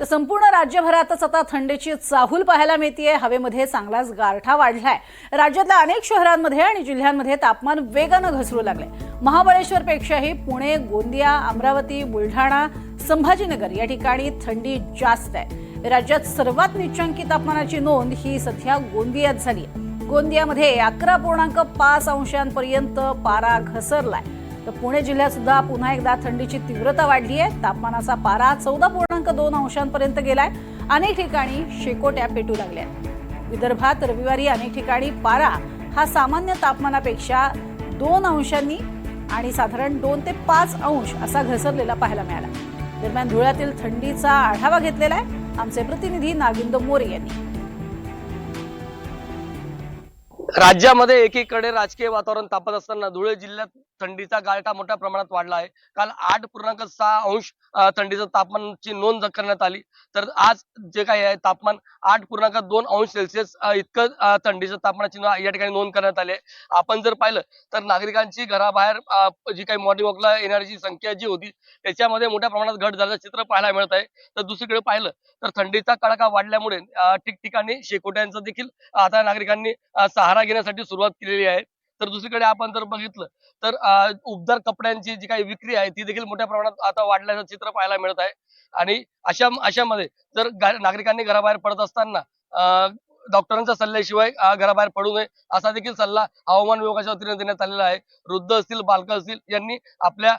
तर संपूर्ण राज्यभरातच आता थंडीची चाहूल पाहायला मिळतीये. हवेमध्ये चांगलाच गारठा वाढलाय. राज्यातल्या अनेक शहरांमध्ये आणि जिल्ह्यांमध्ये तापमान वेगानं घसरू लागले महाबळेश्वरपेक्षाही पुणे गोंदिया अमरावती बुलढाणा संभाजीनगर या ठिकाणी थंडी जास्त आहे. राज्यात सर्वात निच्चांकी तापमानाची नोंद ही सध्या गोंदियात झाली आहे गोंदियामध्ये अकरा पूर्णांक पाच अंशांपर्यंत पारा घसरलाय. तर पुणे जिल्ह्यात सुद्धा पुन्हा एकदा थंडीची तीव्रता वाढली आहे तापमानाचा पारा चौदा पूर्णांक दोन अंशांपर्यंत गेलाय. अनेक ठिकाणी शेकोट्या पेटू लागल्या विदर्भात रविवारी अनेक ठिकाणी पारा हा सामान्य तापमानापेक्षा दोन अंशांनी आणि साधारण दोन ते पाच अंश असा घसरलेला पाहायला मिळाला. दरम्यान धुळ्यातील थंडीचा आढावा घेतलेला आहे. आमचे प्रतिनिधी नागिंद मोरे यांनी. राज्यामध्ये एकीकडे राजकीय वातावरण तापत असताना धुळे जिल्ह्यात थंडीचा गारठा मोठ्या प्रमाणात वाढला आहे. काल आठ पूर्णांक सहा अंश थंडीचं तापमानची नोंद करण्यात आली तर आज जे काही आहे तापमान आठ पूर्णांक दोन अंश सेल्सिअस इतकं थंडीचं तापमानाची या ठिकाणी नोंद करण्यात आली आहे. आपण जर पाहिलं तर नागरिकांची घराबाहेर जी काही मॉर्निंग वॉकला येणारी संख्या जी होती त्याच्यामध्ये मोठ्या प्रमाणात घट झाल्याचं चित्र पाहायला मिळत आहे. तर दुसरीकडे पाहिलं तर थंडीचा कडाका वाढल्यामुळे ठिकठिकाणी शेकोट्यांचं देखील आता नागरिकांनी सहारा घेण्यासाठी सुरुवात केलेली आहे. तर दुसरीकडे आपण जर बघितलं तर अं, उबदार कपड्यांची जी काही विक्री आहे ती देखील मोठ्या प्रमाणात आता वाढल्याचं चित्र पाहायला मिळत आहे. आणि अशा अशामध्ये जर नागरिकांनी घराबाहेर पडत असताना अं, डॉक्टरांच्या सल्ल्याशिवाय घराबाहेर पडू नये असा देखील सल्ला हवामान विभागाच्या वतीने देण्यात आलेला आहे. वृद्ध असतील बालक असतील यांनी आपल्या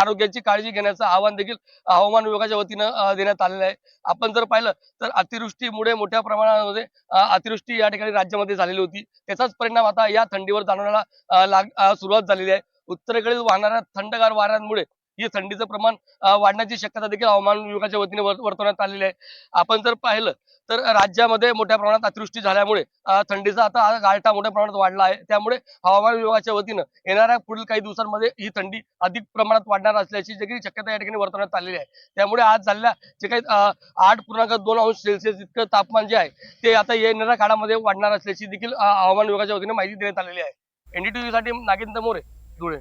आरोग्याची काळजी घेण्याचं आवाहन देखील हवामान विभागाच्या वतीनं देण्यात आलेलं आहे. आपण जर पाहिलं तर अतिवृष्टीमुळे मोठ्या प्रमाणामध्ये अतिवृष्टी या ठिकाणी राज्यामध्ये झालेली होती. त्याचाच परिणाम आता या थंडीवर जाणवण्याला लाग सुरुवात झालेली आहे. उत्तरेकडील वाहणाऱ्या थंडगार वाऱ्यांमुळे ही थंडीचं प्रमाण वाढण्याची शक्यता देखील हवामान विभागाच्या वतीने वर्तवण्यात आलेली आहे. आपण जर पाहिलं तर राज्यामध्ये मोठ्या प्रमाणात अतिवृष्टी झाल्यामुळे थंडीचा आता गारठा मोठ्या प्रमाणात वाढला आहे. त्यामुळे हवामान विभागाच्या वतीनं येणाऱ्या पुढील काही दिवसांमध्ये ही थंडी अधिक प्रमाणात वाढणार असल्याची देखील शक्यता या ठिकाणी वर्तवण्यात आलेली आहे. त्यामुळे आज झालेल्या जे काही आठ पूर्णांक दोन अंश सेल्सिअस इतकं तापमान जे आहे ते आता येणाऱ्या काळामध्ये वाढणार असल्याची देखील हवामान विभागाच्या वतीने माहिती देण्यात आलेली आहे. एनडीटीव्ही साठी नागेंद्र मोरे धुळे.